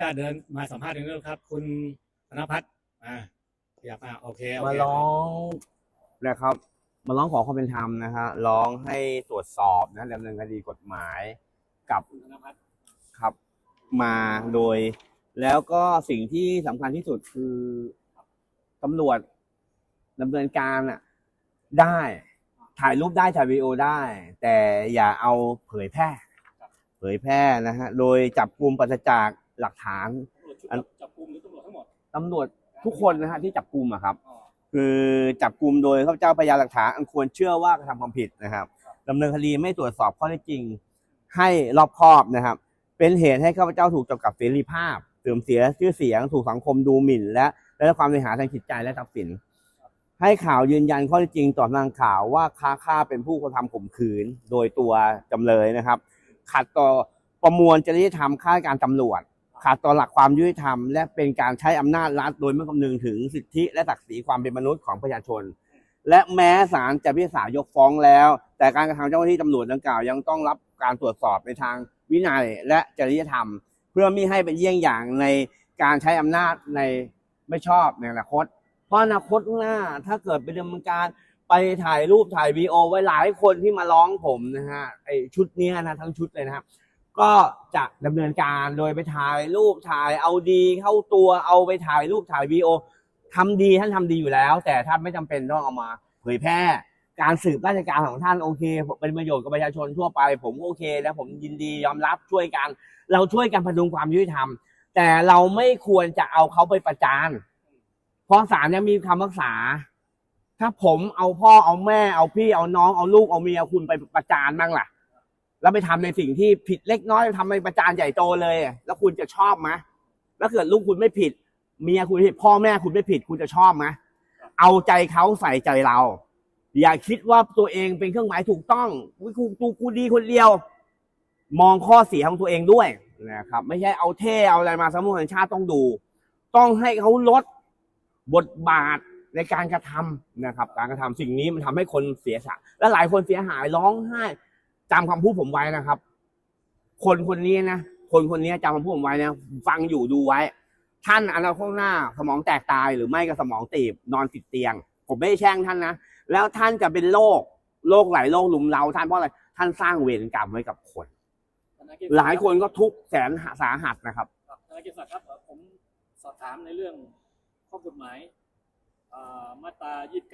ญาติเดินมาสัมภาษณ์ถึงเรื่องครับ คุณธนพัฒน์อ่าอยากมาโอเคโอมาเคร้องนะครับ มาร้องขอความเป็นธรรมนะฮะร้องให้ตรวจสอบนะดำเนินคดีกฎหมายกับคุณธนพัฒน์ครับมาโดย แล้วก็สิ่งที่สำคัญที่สุดคือตำรวจดำเนินการอะได้ถ่ายรูปได้ถ่ายวีดีโอได้ แต่อย่าเอาเผยแพร่ เผยแพร่นะฮะโดยจับกลุ่มปราศจาก หลักฐานตำรวจชุดจับกลุ่มหรือตำรวจทั้งหมดตำรวจทุกคนนะฮะที่จับกลุ่มอะครับอ๋อคือจับกลุ่มโดยข้าพเจ้าพยานหลักฐานอันควรเชื่อว่ากระทำความผิดนะครับดำเนินคดีไม่ตรวจสอบข้อเท็จจริง ให้รอบคอบนะครับ เป็นเหตุให้ข้าพเจ้าถูกจำกัดเสรีภาพเสื่อมเสียชื่อเสียงถูกสังคมดูหมิ่น และได้รับความเสียหายทางจิตใจและทรัพย์สิน ให้ข่าวยืนยันข้อเท็จจริงต่อทางข่าวว่าค้าค่าเป็นผู้กระทำข่มขืน โดยตัวจำเลยนะครับ ขัดต่อประมวลจริยธรรมข้าราชการตำรวจ ขาดต่อหลักความยุติธรรม และเป็นการใช้อำนาจรัฐโดยไม่คำนึงถึงสิทธิและศักดิ์ศรีความเป็นมนุษย์ของประชาชน และแม้ศาลจะพิพากษายกฟ้องแล้ว แต่การกระทำเจ้าหน้าที่ตำรวจดังกล่าวยังต้องรับการตรวจสอบในทางวินัยและจริยธรรม เพื่อไม่ให้เป็นเยี่ยงอย่างในการใช้อำนาจในไม่ชอบในอนาคต เพราะอนาคตหน้าถ้าเกิดเป็นดำเนินการไปถ่ายรูปถ่ายวีโอไว้หลายคนที่มาร้องผมนะฮะไอชุดนี้นะทั้งชุดเลยนะครับ ก็จะดำเนินการโดยไปถ่ายรูปถ่ายเอาดีเข้าตัวเอาไปถ่ายรูปถ่ายวีดีโอทำดีท่านทำดีอยู่แล้ว แต่ท่านไม่จำเป็นต้องเอามาเผยแพร่การสืบราชการของท่านโอเคเป็นประโยชน์กับประชาชนทั่วไป ผมโอเคแล้วผมยินดียอมรับช่วยกัน เราช่วยกันพดุงความยุติธรรม แต่เราไม่ควรจะเอาเขาไปประจานเพราะศาลเนี่ยมีคำพิพากษา ถ้าผมเอาพ่อเอาแม่เอาพี่เอาน้องเอาลูกเอาเมียคุณไปประจานบ้างล่ะ แล้วไปทำในสิ่งที่ผิดเล็กน้อยทำในประจานใหญ่โตเลย แล้วคุณจะชอบไหมแล้วเกิดลูกคุณไม่ผิด เมียคุณผิด พ่อแม่คุณไม่ผิด คุณจะชอบไหมเอาใจเขาใส่ใจเรา อย่าคิดว่าตัวเองเป็นเครื่องหมายถูกต้องอุ๊ยกูกูกูดีคนเดียว มองข้อเสียของตัวเองด้วยนะครับ ไม่ใช่เอาเท่เอาอะไรมาสมุนแห่งชาติต้องดู ต้องให้เขาลดบทบาทในการกระทำนะครับ การกระทำสิ่งนี้มันทำให้คนเสียสะและหลายคนเสียหายร้องไห้ จำคำพูดผมไว้นะครับ คนคนนี้นะคนคนนี้จำคำพูดผมไว้นะฟังอยู่ดูไว้ ท่านอนาคตข้างหน้า สมองแตกตายหรือไม่ก็สมองตีบนอนติดเตียง ผมไม่ได้แช่งท่านนะแล้วท่านจะเป็นโรคโรคหลายโรคหลุมเราท่านเพราะอะไรท่านสร้างเวรกรรมไว้กับคนธนกิจศักดิ์หลายคนก็ทุกข์แสนสาหัสนะครับครับธนกิจศักดิ์ครับเอ่อผมสอบถามในเรื่องข้อกฎหมายอ่ามาตรา 29